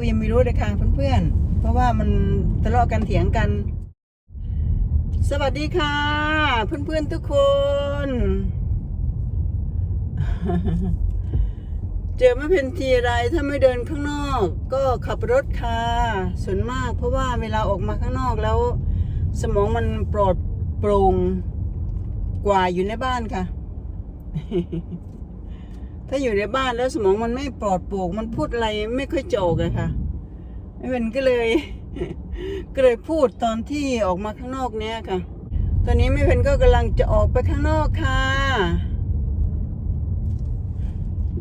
ก็ยังไม่รู้เลยค่ะเพื่อนๆ เพราะว่ามันทะเลาะกันเถียงกัน สวัสดีค่ะ เพื่อนๆทุกคน เจอไม่เป็นทีไรถ้าไม่เดินข้างนอก ก็ขับรถค่ะส่วนมาก เพราะว่าเวลาออกมาข้างนอกแล้ว สมองมันปลอดโปร่งกว่าอยู่ในบ้านค่ะ ถ้าอยู่ในบ้านแล้วสมองมันไม่ปลอดโปร่งมันพูดอะไรไม่ค่อยโจกอะค่ะไม่เป็นก็เลย ก็เลยพูดตอนที่ออกมาข้างนอกเนี้ยค่ะ ตอนนี้ไม่เป็นก็กำลังจะออกไปข้างนอกค่ะ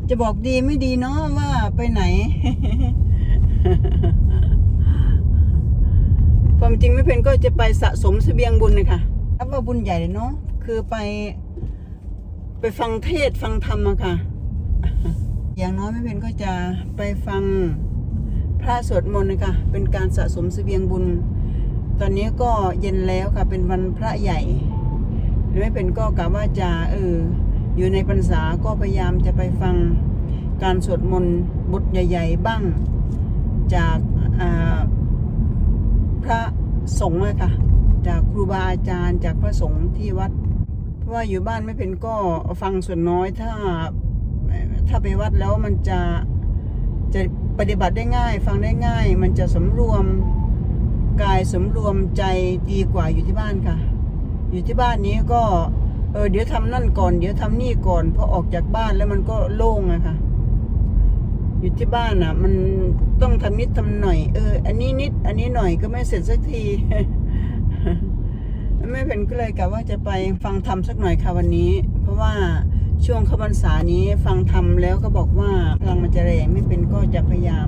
จะบอกดีไม่ดีเนาะว่าไปไหน ความจริงไม่เป็นก็จะไปสะสมเสบียงบุญเลยค่ะนับว่าบุญใหญ่เลยเนาะคือไปไปฟังเทศฟังธรรมอะค่ะ อย่างน้อยไม่เป็นก็จะไปฟังพระสวดมนต์นะคะเป็นการสะสมเสบียงบุญ ตอนนี้ก็เย็นแล้วค่ะเป็นวันพระใหญ่ไม่เป็นก็กะว่าจะเอออยู่ในพรรษาก็พยายามจะไปฟังการสวดมนต์บทใหญ่ ๆ บ้างจากาพระสงฆ์อะค่ะจากครูบาอาจารย์จากพระสงฆ์ที่วัด เพราะว่าอยู่บ้านไม่เป็นก็ฟังส่วนน้อยถ้า ถ้าไปวัดแล้วมันจะจะปฏิบัติได้ง่าย ฟังได้ง่าย มันจะสำรวมกายสำรวมใจดีกว่าอยู่ที่บ้านค่ะ อยู่ที่บ้านนี้ก็เออเดี๋ยวทำนั่นก่อน เดี๋ยวทำนี่ก่อนพอออกจากบ้านแล้วมันก็โล่งอะค่ะ อยู่ที่บ้านอะมันต้องทำนิดทำหน่อย เออ อันนี้นิด อันนี้หน่อยก็ไม่เสร็จสักทีไม่เป็นก็เลยกะว่าจะไปฟังธรรมสักหน่อยค่ะวันนี้ เพราะว่า ช่วงข้าพรรษานี้ฟังธรรมแล้วก็บอกว่าพลังมันจะแรงไม่เป็นก็จะพยายาม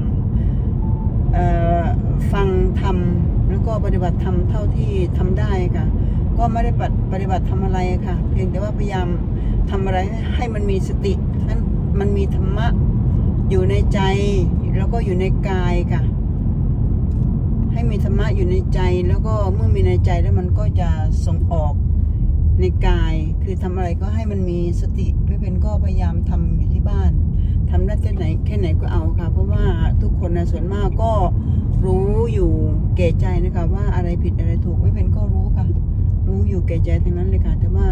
ฟังธรรมแล้วก็ปฏิบัติธรรมเท่าที่ทำได้ค่ะ ก็ไม่ได้ปฏิบัติทำอะไรค่ะ เพียงแต่ว่าพยายามทำอะไรให้มันมีสติให้มันมีธรรมะอยู่ในใจ แล้วก็อยู่ในกายค่ะ ให้มีธรรมะอยู่ในใจแล้วก็เมื่อมีในใจแล้วมันก็จะส่งออกในกาย คือทำอะไรก็ให้มันมีสติ เป็นก็พยายามทำอยู่ที่บ้านทำได้แค่ไหนแค่ไหนก็เอาค่ะ เพราะว่าทุกคนนะส่วนมากก็รู้อยู่แก่ใจนะคะว่าอะไรผิดอะไรถูกไม่เป็นก็รู้ค่ะ รู้อยู่แก่ใจทั้งนั้นเลยค่ะ แต่ว่า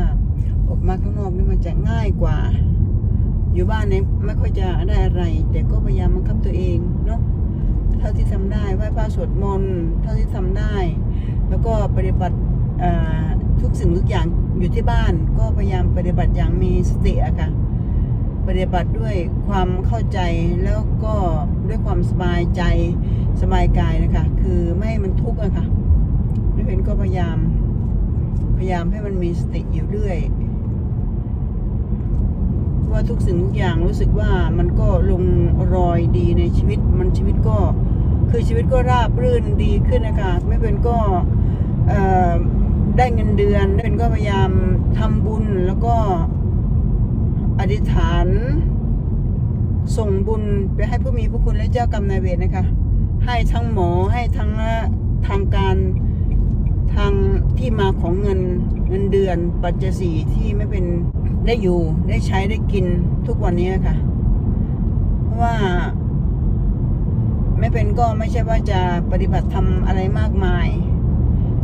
ออกมาข้างนอกนี่มันจะง่ายกว่า อยู่บ้านเนี่ยไม่ค่อยจะได้อะไร แต่ก็พยายามบังคับตัวเองเนาะเท่าที่ทำได้ไหว้พระสวดมนต์เท่าที่ทำได้ แล้วก็ปฏิบัติอ่า ทุกสิ่งทุกอย่างอยู่ที่บ้าน ก็พยายามปฏิบัติอย่างมีสติอะค่ะปฏิบัติด้วยความเข้าใจแล้วก็ด้วยความสบายใจสบายกายนะคะ คือไม่ให้มันทุกข์อะค่ะไม่เป็นก็พยายาม พยายามให้มันมีสติอยู่เรื่อยว่าทุกสิ่งทุกอย่างรู้สึกว่ามันก็ลงรอยดีในชีวิต มันชีวิตก็คือชีวิตก็ราบรื่นดีขึ้นนะคะไม่เป็นก็ ได้เงินเดือนไม่เป็นก็พยายามทำบุญแล้วก็อธิษฐาน ส่งบุญไปให้ผู้มีผู้คุณและเจ้ากรรมนายเวรนะคะ ให้ทั้งหมอให้ทั้งทางการทางที่มาของเงินเงินเดือน ปัจจัยสี่ที่ไม่เป็นได้อยู่ได้ใช้ได้กินทุกวันนี้ค่ะ เพราะว่า ไม่เป็นก็ไม่ใช่ว่าจะปฏิบัติทำอะไรมากมาย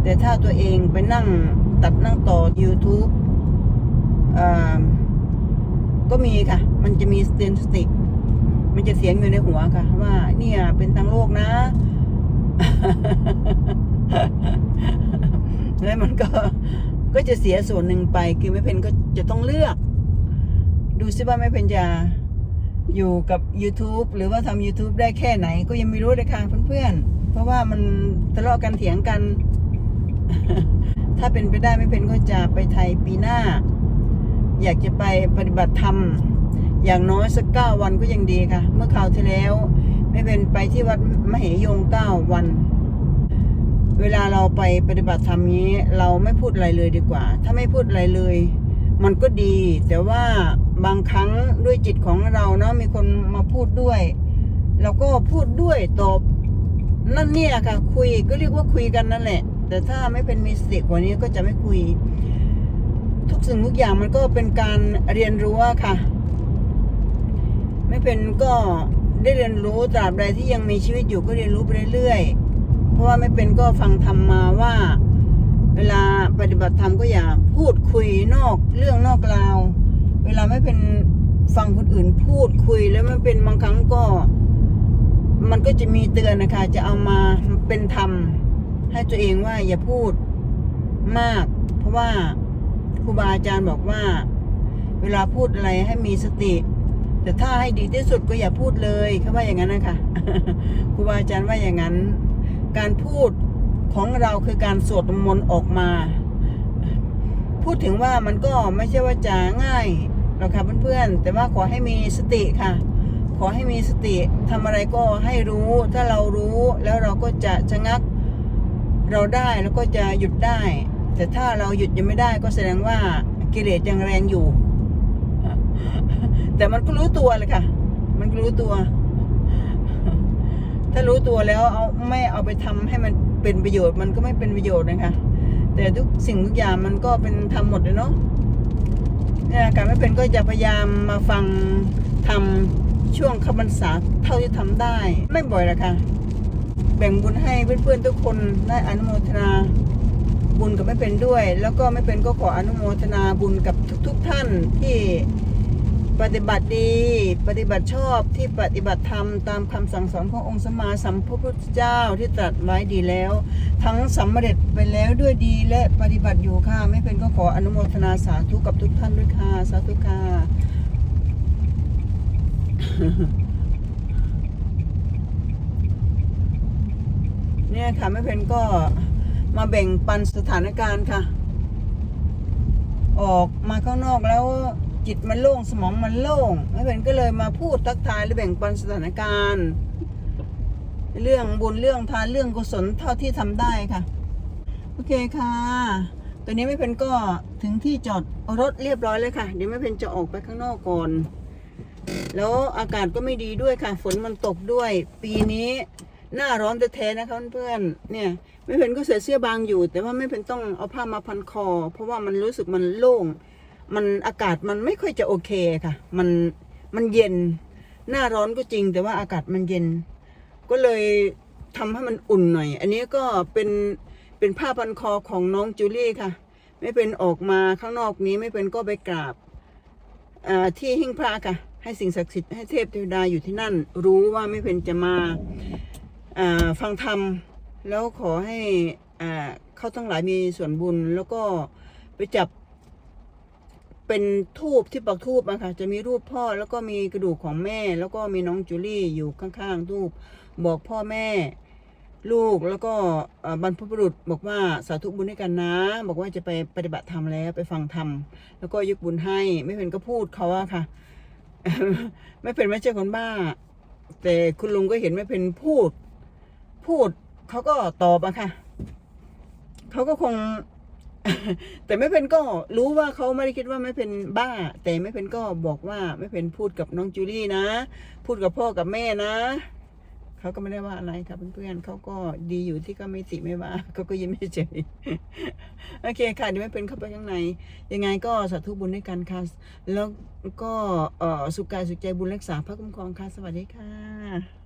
แต่ถ้าตัวเองไปนั่งตัดนั่งต่อ YouTube อก็มีค่ะ มันจะมีเตือนสติมันจะเสียงอยู่ในหัวค่ะ ว่าเนี่ยเป็นทางโลกนะ แล้วมันก็ก็จะเสียส่วนหนึ่งไป คือไม่เป็นก็จะต้องเลือก ดูซิว่าไม่เป็นจะอยู่กับ YouTube หรือว่าทำ YouTube ได้แค่ไหน ก็ยังไม่รู้เลยค่ะเพื่อนๆ เพราะว่ามันทะเลาะกันเถียงกัน ถ้าเป็นไปได้ไม่เป็นก็จะไปไทยปีหน้า อยากจะไปปฏิบัติธรรม อย่างน้อยสักเก้าวันก็ยังดีค่ะ เมื่อคราวที่แล้ว ไม่เป็นไปที่วัดมเหยงเก้าวัน เวลาเราไปปฏิบัติธรรมนี้ เราไม่พูดอะไรเลยดีกว่า ถ้าไม่พูดอะไรเลย มันก็ดี แต่ว่าบางครั้งด้วยจิตของเราเนาะมีคนมาพูดด้วย เราก็พูดด้วยตอบนั่นเนี่ยค่ะ คุยก็เรียกว่าคุยกันนั่นแหละ แต่ถ้าไม่เป็นมีสติกว่านี้ก็จะไม่คุย ทุกสิ่งทุกอย่างมันก็เป็นการเรียนรู้ค่ะ ไม่เป็นก็ได้เรียนรู้ตราบใดที่ยังมีชีวิตอยู่ก็เรียนรู้ไปเรื่อยๆ เพราะว่าไม่เป็นก็ฟังธรรมมาว่า เวลาปฏิบัติธรรมก็อย่าพูดคุยนอกเรื่องนอกราว เวลาไม่เป็นฟังคนอื่นพูดคุยแล้วไม่เป็นบางครั้งก็ มันก็จะมีเตือนนะคะ จะเอามาเป็นธรรม ให้ตัวเองว่าอย่าพูดมาก เพราะว่าครูบาอาจารย์บอกว่า เวลาพูดอะไรให้มีสติ แต่ถ้าให้ดีที่สุดก็อย่าพูดเลยเขาว่าอย่างนั้นนะคะครูบาอาจารย์ว่าอย่างนั้น การพูดของเราคือการสวดมนต์ออกมา พูดถึงว่ามันก็ไม่ใช่ว่าจะง่ายหรอกค่ะเพื่อนๆ แต่ว่าขอให้มีสติค่ะ ขอให้มีสติทำอะไรก็ให้รู้ ถ้าเรารู้แล้วเราก็จะชะงัก เราได้แล้วก็จะหยุดได้ แต่ถ้าเราหยุดยังไม่ได้ก็แสดงว่ากิเลสยังแรงอยู่ แต่มันก็รู้ตัวเลยค่ะ มันก็รู้ตัว ถ้ารู้ตัวแล้วเอาไม่เอาไปทำให้มันเป็นประโยชน์มันก็ไม่เป็นประโยชน์นะคะ แต่ทุกสิ่งทุกอย่างมันก็เป็นทำหมดเลยเนาะเนี่ยการไม่เป็นก็จะพยายามมาฟังทำช่วงคำพรรษาเท่าที่ทำได้ ไม่บ่อยละค่ะ แบ่งบุญให้เพื่อนๆทุกคนได้อนุโมทนาบุญกับไม่เป็นด้วย แล้วก็ไม่เป็นก็ขออนุโมทนาบุญกับทุก ๆ ท่านที่ปฏิบัติดี ปฏิบัติชอบที่ปฏิบัติธรรมตามคำสั่งสอนขององค์สมมาสัมพุทธเจ้าที่ตรัสไว้ดีแล้ว ทั้งสำเร็จไปแล้วด้วยดีและปฏิบัติอยู่ค่ะ ไม่เป็นก็ขออนุโมทนาสาธุกับทุกท่านด้วยค่ะ สาธุค่ะ เนี่ยค่ะแม่เพนก็มาแบ่งปันสถานการณ์ค่ะ ออกมาข้างนอกแล้วจิตมันโล่งสมองมันโล่งแม่เพนก็เลยมาพูดทักทายและแบ่งปันสถานการณ์ เรื่องบุญเรื่องทานเรื่องกุศลเท่าที่ทำได้ค่ะ โอเคค่ะ ตอนนี้แม่เพนก็ถึงที่จอดรถเรียบร้อยเลยค่ะ เดี๋ยวแม่เพนจะออกไปข้างนอกก่อนแล้วอากาศก็ไม่ดีด้วยค่ะ ฝนมันตกด้วย ปีนี้ หน้าร้อนแท้ๆนะคะเพื่อนเนี่ยไม่เป็นก็ใส่เสื้อบางอยู่ แต่ว่าไม่เป็นต้องเอาผ้ามาพันคอ เพราะว่ามันรู้สึกมันโล่ง มันอากาศมันไม่ค่อยจะโอเคค่ะ มันมันเย็น หน้าร้อนก็จริง แต่ว่าอากาศมันเย็น ก็เลยทำให้มันอุ่นหน่อย อันนี้ก็เป็นเป็นผ้าพันคอของน้องจูลี่ค่ะ ไม่เป็นออกมาข้างนอกนี้ไม่เป็นก็ไปกราบอ่าที่หิ้งพระค่ะ ให้สิ่งศักดิ์สิทธิ์ให้เทพเทวดาอยู่ที่นั่น รู้ว่าไม่เป็นจะมา ฟังธรรมแล้วขอให้เขาทั้งหลายมีส่วนบุญ แล้วก็ไปจับเป็นทูบที่ปักทูบอะค่ะจะมีรูปพ่อแล้วก็มีกระดูกของแม่ แล้วก็มีน้องจูลี่อยู่ข้างๆทูบบอกพ่อแม่ลูกแล้วก็บรรพบุรุษบอกว่าสาธุบุญให้กันนะ บอกว่าจะไปปฏิบัติธรรมแล้วไปฟังธรรมแล้วก็ยกบุญให้ไม่เป็นก็พูดเขาอะค่ะ ไม่เป็นไม่ใช่คนบ้า แต่คุณลุงก็เห็นไม่เป็นพูด พูดเขาก็ตอบอะค่ะเขาก็คง แต่ไม่เป็นก็รู้ว่าเขาไม่ได้คิดว่าไม่เป็นบ้า แต่ไม่เป็นก็บอกว่าไม่เป็นพูดกับน้องจูลี่นะ พูดกับพ่อกับแม่นะเขาก็ไม่ได้ว่าอะไรครับเพื่อนๆเขาก็ดีอยู่ที่ก็ไม่ติไม่ว่าเขาก็ยิ้มเฉยโอเคค่ะเดี๋ยวไม่เป็นเข้าไปข้างใน ยังไงก็สาธุบุญด้วยกันค่ะ แล้วก็สุขกายสุขใจบุญรักษาพระคุ้มครองค่ะ สวัสดีค่ะ